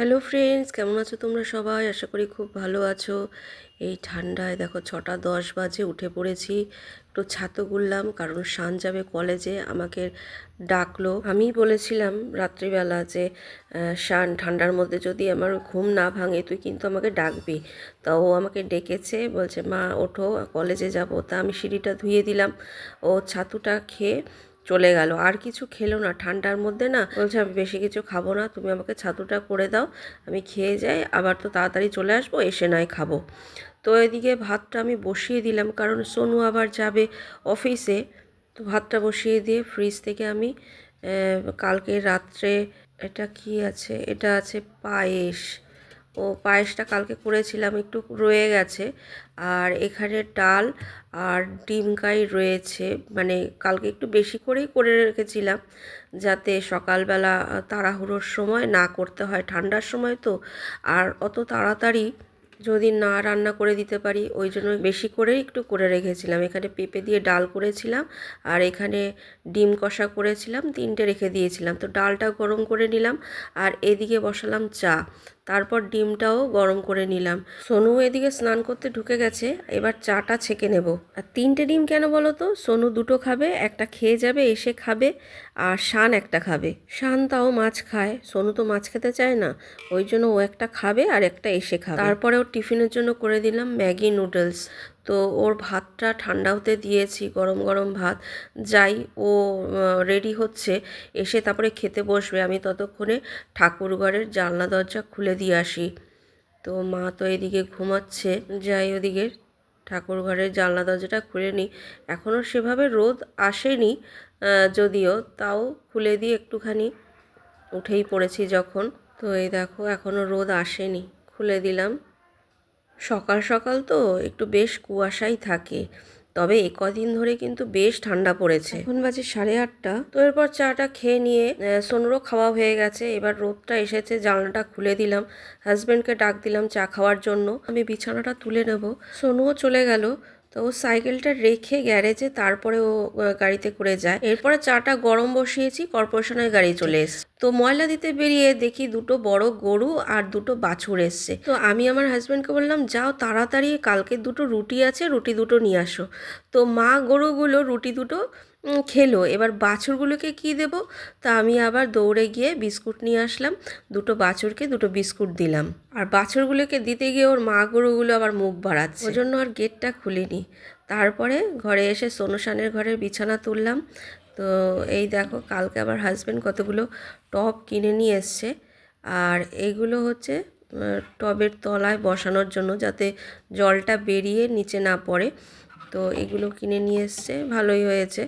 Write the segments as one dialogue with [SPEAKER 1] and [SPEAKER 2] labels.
[SPEAKER 1] Hello friends কেমন আছো তোমরা সবাই? আশা করি খুব ভালো আছো। এই ঠান্ডায় দেখো ছটা দশ বাজে, উঠে পড়েছি। একটু ছাতু গুললাম, কারণ শান যাবে কলেজে, আমাকে ডাকলো। আমি বলেছিলাম রাত্রিবেলা যে শান, ঠান্ডার মধ্যে যদি আমার ঘুম না ভাঙে, তুই কিন্তু আমাকে ডাকবি। তা ও আমাকে ডেকেছে, বলছে, মা, ওঠো, কলেজে যাব। তা আমি সিঁড়িটা ধুয়ে দিলাম। ও ছাতুটা খেয়ে চলে গেল। আর কিছু খেলো না। ঠান্ডার মধ্যে না বলছে, আমি বেশি কিছু খাব না। তুমি আমাকে ছাতুটা করে দাও। আমি খেয়ে যাই। আবার তো তাড়াতাড়ি চলে আসব, এসে নয় খাব। তো এদিকে ভাতটা আমি বসিয়ে দিলাম। কারণ সোনু আবার যাবে অফিসে। তো ভাতটা বসিয়ে দিয়ে ফ্রিজ থেকে আমি কালকে রাত্রে এটা কি আছে? এটা আছে পায়েস। ও পায়েসটা কালকে করেছিলাম, একটু রয়ে গেছে। আর এখানে ডাল আর ডিম কাই রয়েছে। মানে কালকে একটু বেশি করেই করে রেখেছিলাম, যাতে সকালবেলা তাড়াহুড়োর সময় না করতে হয়। ঠান্ডার সময় তো, আর অত তাড়াতাড়ি যদি না রান্না করে দিতে পারি, ওই জন্য বেশি করেই একটু করে রেখেছিলাম। এখানে পেঁপে দিয়ে ডাল করেছিলাম, আর এখানে ডিম কষা করেছিলাম, তিনটে রেখে দিয়েছিলাম। তো ডালটা গরম করে নিলাম, আর এদিকে বসালাম চা। তারপর ডিমটাও গরম করে নিলাম। সোনু এদিকে স্নান করতে ঢুকে গেছে, এবার চাটা ছেঁকে নেব। আর তিনটে ডিম কেন বলো তো? সোনু দুটো খাবে, একটা খেয়ে যাবে, এসে খাবে, আর শান একটা খাবে। শান তাও মাছ খায়, সোনু তো মাছ খেতে চায় না, ওই জন্য ও একটা খাবে আর একটা এসে খাবে। তারপরে ওর টিফিনের জন্য করে দিলাম ম্যাগি নুডলস। তো ওর ভাতটা ঠান্ডা হতে দিয়েছি, গরম গরম ভাত। যাই, ও রেডি হচ্ছে। এসে তারপরে খেতে বসবে। আমি ততক্ষণে ঠাকুর ঘরের জানলা, দরজা খুলে দিয়ে আসি। তো মা তো এদিকে ঘুমাচ্ছে। যাই ওদিকে ঠাকুর ঘরের জানলা, দরজাটা খুলে নিই। এখনও সেভাবে রোদ আসেনি যদিও। তাও খুলে দিয়ে একটুখানি উঠেই পড়েছি যখন। তো এই দেখো এখনও রোদ আসেনি। খুলে দিলাম। সকাল সকাল তো একটু বেশ কুয়াশাই থাকে। তবে এ কদিন ধরে কিন্তু বেশ ঠান্ডা পড়েছে। এখন বাজে সাড়ে আটটা। তো এরপর চাটা খেয়ে নিয়ে সোনরো সোনুরও খাওয়া হয়ে গেছে। এবার রোদটা এসেছে জানলাটা খুলে দিলাম। হাজব্যান্ডকে ডাক দিলাম চা খাওয়ার জন্য। আমি বিছানাটা তুলে নেব। সোনুও চলে গেল। তো ও সাইকেলটা রেখে গ্যারেজে, তারপরে ও গাড়িতে করে যায়। এরপরে চাটা গরম বসিয়েছি, কর্পোরেশনের গাড়ি চলে এসছে। তো ময়লা দিতে বেরিয়ে দেখি দুটো বড় গরু আর দুটো বাছুর এসছে। তো আমি আমার হাজব্যান্ডকে বললাম, যাও তাড়াতাড়ি, কালকে দুটো রুটি আছে, রুটি দুটো নিয়ে আসো। তো মা গরুগুলো, রুটি দুটো খেলো। এবার বাছুরগুলোকে কি দেব? তা আমি আবার দৌড়ে গিয়ে বিস্কুট নিয়ে আসলাম। দুটো বাছুরকে দুটো বিস্কুট দিলাম। আর বাছুরগুলোকে দিতে গিয়ে ওর মা গরুগুলো আবার মুখ বাড়াচ্ছে। ওই জন্য আর গেটটা খুলিনি। তারপরে ঘরে এসে সোনুশানের ঘরের বিছানা তুললাম। তো এই দেখো, কালকে আবার হাজব্যান্ড কতগুলো টব কিনে নিয়ে এসছে। আর এইগুলো হচ্ছে টবের তলায় বসানোর জন্য যাতে জলটা বেরিয়ে নিচে না পড়ে। তো এগুলো কিনে নিয়ে এসছে ভালোই হয়েছে।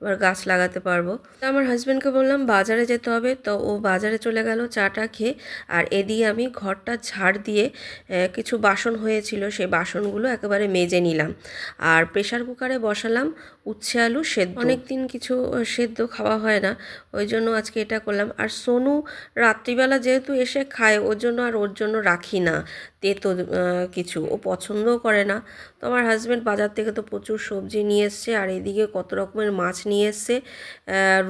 [SPEAKER 1] এবার গাছ লাগাতে পারব। তো আমার হাজব্যান্ডকে বললাম, বাজারে যেতে হবে। তো ও বাজারে চলে গেল চাটা খেয়ে। আর এদিকে আমি ঘরটা ঝাড় দিয়ে কিছু বাসন হয়েছিল, সেই বাসনগুলো একেবারে মেজে নিলাম। আর প্রেশার কুকারে বসালাম উচ্ছে আলু সেদ্ধ। অনেক দিন কিছু সেদ্ধ খাওয়া হয় না, ওই জন্য আজকে এটা করলাম। আর সোনু রাত্রিবেলা যেহেতু এসে খায়, ওর জন্য আর ওর জন্য রাখি না, তেতো কিছু। ও পছন্দও করে না। তো আমার হাজব্যান্ড বাজার থেকে তো প্রচুর সবজি নিয়ে এসছে, আর এদিকে কত রকমের মাছ নিয়ে এসছে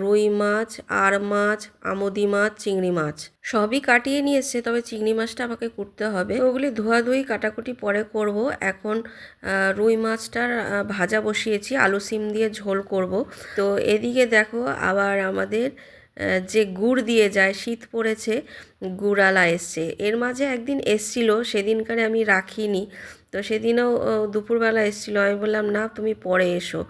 [SPEAKER 1] রুই মাছ আর মাছ, আমদি মাছ, চিংড়ি মাছ। সবই কাটিয়ে নিয়ে এসছে তবে চিংড়ি মাছটা আমাকে করতে হবে। ওগুলি ধোয়াধুয়ি কাটাকুটি পরে করব। এখন রুই মাছটার ভাজা বসিয়েছি, আলু সিম দিয়ে ঝোল করব। তো এদিকে দেখো আবার আমাদের যে গুড় দিয়ে যায়, শীত পড়েছে, গুড়ালা এসছে। এর মাঝে একদিন এসছিল, সেদিনকারে আমি রাখিনি। তো সেদিনও দুপুরবেলা এসছিল। আমি বললাম, না, তুমি পরে এসো।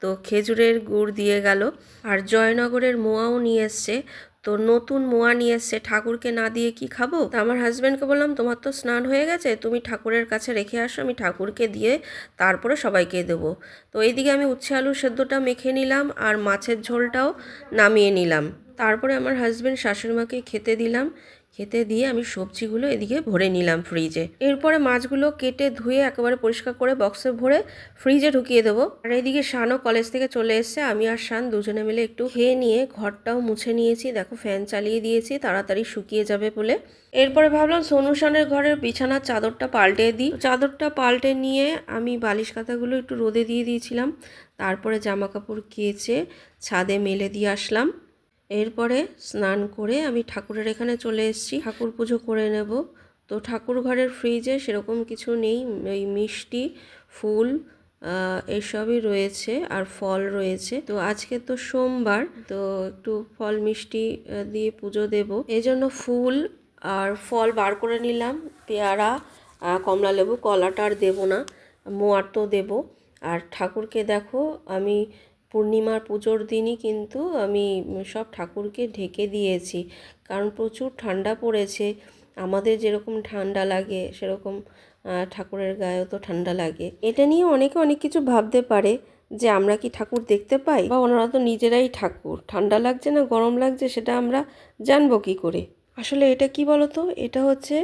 [SPEAKER 1] তো খেজুরের গুড় দিয়ে গেল। আর জয়নগরের মোয়াও নিয়ে এসছে। তো নতুন মোয়া নিয়ে এসছে। ঠাকুরকে না দিয়ে কি খাব? তা আমার হাজব্যান্ডকে বললাম, তোমার তো স্নান হয়ে গেছে, তুমি ঠাকুরের কাছে রেখে আসো। আমি ঠাকুরকে দিয়ে তারপরে সবাইকে দেবো। তো এইদিকে আমি উচ্ছে আলু সেদ্ধটা মেখে নিলাম আর মাছের ঝোলটাও নামিয়ে নিলাম। তারপরে আমার হাজব্যান্ড শাশুড়িমাকে খেতে দিলাম। খেতে দিয়ে আমি সবজিগুলো এদিকে ভরে নিলাম ফ্রিজে এরপরে মাছগুলো কেটে ধুয়ে একেবারে পরিষ্কার করে বক্সে ভরে ফ্রিজে ঢুকিয়ে দেবো। আর এদিকে শানও কলেজ থেকে চলে এসছে। আমি আর শান দুজনে মিলে একটু খেয়ে নিয়ে ঘরটাও মুছে নিয়েছি। দেখো ফ্যান চালিয়ে দিয়েছি, তাড়াতাড়ি শুকিয়ে যাবে বলে। এরপরে ভাবলাম সোনু শানের ঘরের বিছানার চাদরটা পাল্টে দিই। চাদরটা পাল্টে নিয়ে আমি বালিশ কাঁথাগুলো একটু রোদে দিয়ে দিয়েছিলাম। তারপরে জামা কাপড় কেচে ছাদে মেলে দিয়ে আসলাম। এরপরে স্নান করে আমি ঠাকুরের এখানে চলে এসেছি। ঠাকুর পুজো করে নেব। তো ঠাকুর ঘরের ফ্রিজে সেরকম কিছু নেই। এই মিষ্টি, ফুল এসবই রয়েছে আর ফল রয়েছে। তো আজকে তো সোমবার, তো একটু ফল মিষ্টি দিয়ে পুজো দেব। এই জন্য ফুল আর ফল বার করে নিলাম। পেয়ারা কমলা লেবু, কলাটা আর দেবো না। মোয়ার তো দেবো। আর ঠাকুরকে দেখো, আমি পূর্ণিমার পুজোর দিনই কিন্তু আমি সব ঠাকুরকে ঢেকে দিয়েছি। কারণ প্রচুর ঠান্ডা পড়েছে। আমাদের যেরকম ঠান্ডা লাগে, সেরকম ঠাকুরের গায়েও তো ঠান্ডা লাগে। এটা নিয়ে অনেকে অনেক কিছু ভাবতে পারে যে আমরা কি ঠাকুর দেখতে পাই বা ওনারা তো নিজেরাই ঠাকুর। ঠান্ডা লাগছে না, গরম লাগছে, সেটা আমরা জানব কি করে? আসলে এটা কি বলতো? এটা হচ্ছে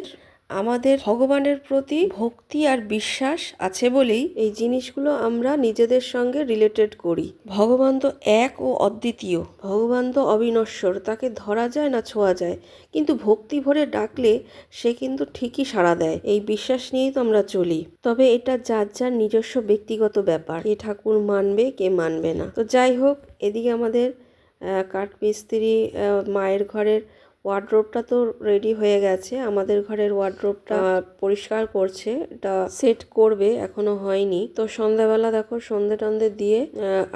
[SPEAKER 1] আমাদের ভগবানের প্রতি ভক্তি আর বিশ্বাস আছে বলেই এই জিনিসগুলো আমরা নিজেদের সঙ্গে রিলেটেড করি। ভগবান তো এক ও অদ্বিতীয়। ভগবান তো অবিনশ্বর, তাকে ধরা যায় না ছোঁয়া যায়। কিন্তু ভক্তি ভরে ডাকলে সে কিন্তু ঠিকই সাড়া দেয়। এই বিশ্বাস নিয়েই তো আমরা চলি। তবে এটা যার যার নিজস্ব ব্যক্তিগত ব্যাপার। কে ঠাকুর মানবে, কে মানবে না। তো যাই হোক, এদিকে আমাদের কাঠমিস্ত্রি মায়ের ঘরের ওয়ার্ড্রোবটা তো রেডি হয়ে গেছে। আমাদের ঘরের ওয়ার্ড্রোবটা পরিষ্কার করছে। এটা সেট করবে এখনও হয়নি। তো সন্ধ্যাবেলা দেখো সন্ধে টন্ধে দিয়ে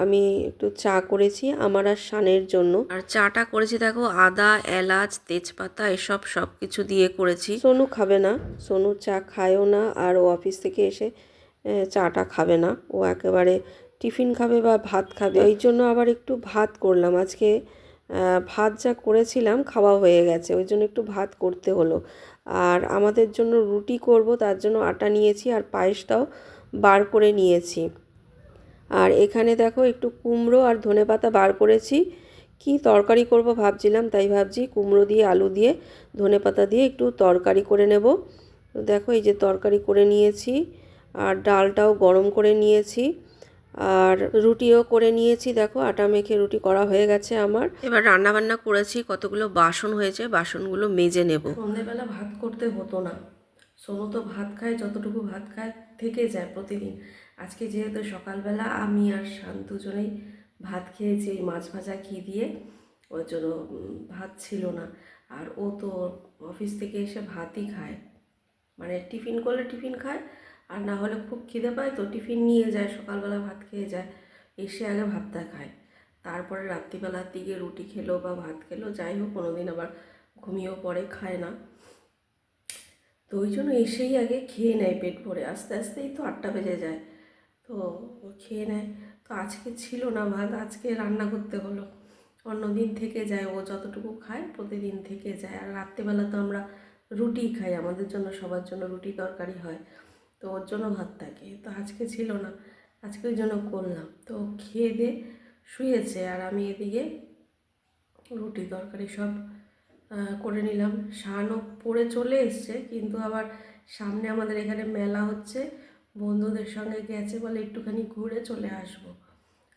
[SPEAKER 1] আমি একটু চা করেছি আমার আর সানের জন্য। আর চাটা করেছি দেখো আদা এলাচ তেজপাতা এসব সব কিছু দিয়ে করেছি। সোনু খাবে না। সোনু চা খায়ও না আর ও অফিস থেকে এসে চাটা খাবে না। ও একেবারে টিফিন খাবে বা ভাত খাবে। এই জন্য আবার একটু ভাত করলাম। আজকে ভাত যা করেছিলাম খাওয়া হয়ে গেছে, ওই জন্য একটু ভাত করতে হলো। আর আমাদের জন্য রুটি করব, তার জন্য আটা নিয়েছি আর পায়েসটাও বার করে নিয়েছি। আর এখানে দেখো একটু কুমড়ো আর ধনেপাতা বার করেছি। কি তরকারি করব ভাবছিলাম, তাই ভাবছি কুমড়ো দিয়ে, আলু দিয়ে ধনেপাতা দিয়ে একটু তরকারি করে নেব। দেখো এই যে তরকারি করে নিয়েছি, আর ডালটাও গরম করে নিয়েছি। আর রুটিও করে নিয়েছি, দেখো আটা মেখে রুটি করা হয়ে গেছে আমার। এবার রান্না বান্না করেছি, কতগুলো বাসন হয়েছে, বাসনগুলো মেজে নেব। সন্ধেবেলা ভাত করতে হতো না। সোনু তো ভাত খায়, যতটুকু ভাত খায়, থেকে যায় প্রতিদিন। আজকে যেহেতু সকালবেলা আমি আর শান্ত দুজনেই ভাত খেয়েছি, এই মাছ ভাজা ঘি দিয়ে, ওর জন্য ভাত ছিল না। আর ও তো অফিস থেকে এসে ভাতই খায়। মানে টিফিন করলে টিফিন খায় আর না হলে খুব খিদে পায় তো টিফিন নিয়ে যায়, সকালবেলা ভাত খেয়ে যায়। এসে আগে ভাতটা খায় তারপরে রাত্রিবেলার দিকে রুটি খেলো বা ভাত খেলো, যাই হোক কোনো দিন আবার ঘুমিয়েও পড়ে, খায় না। তো ওই জন্য এসেই আগে খেয়ে নেয় পেট ভরে। আস্তে আস্তেই তো আটটা বেজে যায়। তো ও খেয়ে নেয়। তো আজকে ছিল না ভাত, আজকে রান্না করতে হলো। অন্যদিন থেকে যায়, ও যতটুকু খায় প্রতিদিন থেকে যায়। আর রাত্রিবেলা তো আমরা রুটি খাই, আমাদের জন্য সবার জন্য রুটি তরকারি হয়। তো ওর জন্য ভাত থাকে। তো আজকে ছিল না, আজকে ওই জন্য করলাম। তো খেয়ে দিয়ে শুয়েছে আর আমি এদিকে রুটি তরকারি সব করে নিলাম। শানও পড়ে চলে এসছে, কিন্তু আবার সামনে আমাদের এখানে মেলা হচ্ছে। বন্ধুদের সঙ্গে গেছে বলে একটুখানি ঘুরে চলে আসব।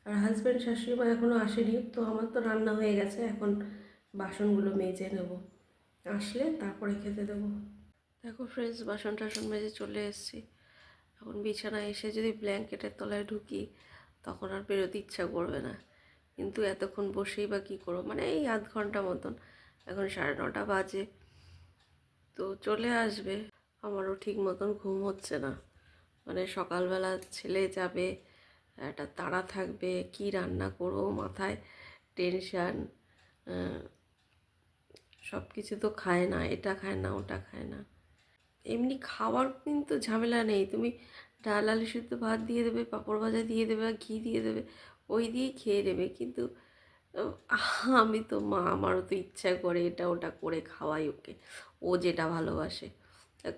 [SPEAKER 1] আর হাজব্যান্ড শাশুড়ি মা এখনও আসেনি, তো আমার তো রান্না হয়ে গেছে, এখন বাসনগুলো মেজে নেব। আসলে তারপরে খেতে দেবো। দেখো ফ্রেন্ডস বাসন টাসন মেজে চলে এসেছি। এখন বিছানায় এসে যদি ব্ল্যাঙ্কেটের তলায় ঢুকি, তখন আর বেরোতে ইচ্ছা করবে না। কিন্তু এতক্ষণ বসেই বা কী করব? মানে এই আধ ঘণ্টা মতন। এখন সাড়ে নটা বাজে। তো চলে আসবে। আমারও ঠিক মতন ঘুম হচ্ছে না। মানে সকালবেলা ছেলে যাবে, একটা তাড়া থাকবে, কি রান্না করব মাথায়, টেনশান সব কিছু তো খায় না, এটা খায় না, ওটা খায় না। এমনি খাবার কিন্তু ঝামেলা নেই। তুমি ডাল, আলু সিদ্ধ ভাত দিয়ে দেবে, পাঁপড় ভাজা দিয়ে দেবে আর ঘি দিয়ে দেবে, ওই দিয়েই খেয়ে নেবে। কিন্তু আমি তো মা, আমারও তো ইচ্ছা করে এটা ওটা করে খাওয়াই ওকে। ও যেটা ভালোবাসে।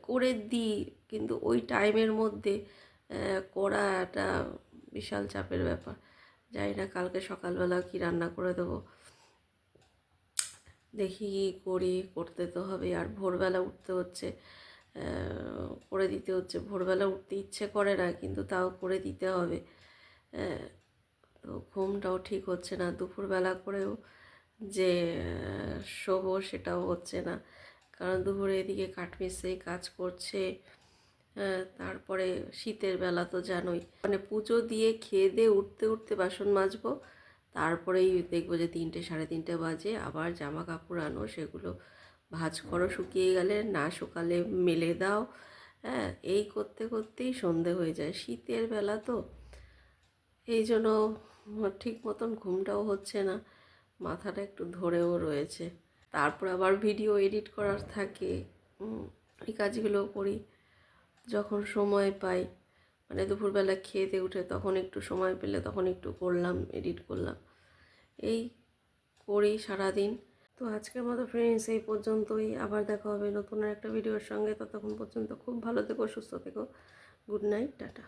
[SPEAKER 1] করে দিই, কিন্তু ওই টাইমের মধ্যে করা একটা বিশাল চাপের ব্যাপার। জানি না, কালকে সকালবেলা কি রান্না করে দেবো। দেখি করি, করতে তো হবে আর ভোরবেলা উঠতে হচ্ছে। করে দিতে হচ্ছে। ভোরবেলা উঠতে ইচ্ছে করে না, কিন্তু তাও করে দিতে হবে। তো ঘুমটাও ঠিক হচ্ছে না। দুপুরবেলা করেও যে শোবো সেটাও হচ্ছে না। কারণ দুপুরে এদিকে কাঠমিস্ত্রি কাজ করছে তারপরে শীতের বেলা তো জানোই। মানে পুজো দিয়ে খেয়ে দিয়ে উঠতে উঠতে বাসন মাজবো, তারপরেই দেখব যে তিনটে, সাড়ে তিনটে বাজে, আবার জামা কাপড় আনো, সেগুলো ভাঁজ করো শুকিয়ে গেলে, না শুকালে মেলে দাও। হ্যাঁ এই করতে করতেই সন্ধে হয়ে যায়। শীতের বেলা তো এই জন্য ঠিক মতন ঘুমটাও হচ্ছে না, মাথাটা একটু ধরেও রয়েছে। তারপর আবার ভিডিও এডিট করার থাকে। এই কাজগুলো করি যখন সময় পাই। মানে দুপুরবেলা খেতে উঠে তখন একটু সময় পেলে তখন একটু করলাম, এডিট করলাম। এই করি সারাদিন। তো আজকের মতো ফ্রেন্ডস এই পর্যন্তই। আবার দেখা হবে নতুন একটা ভিডিওর সঙ্গে। ততক্ষণ পর্যন্ত খুব ভালো থেকো, সুস্থ থেকো। Good night tata.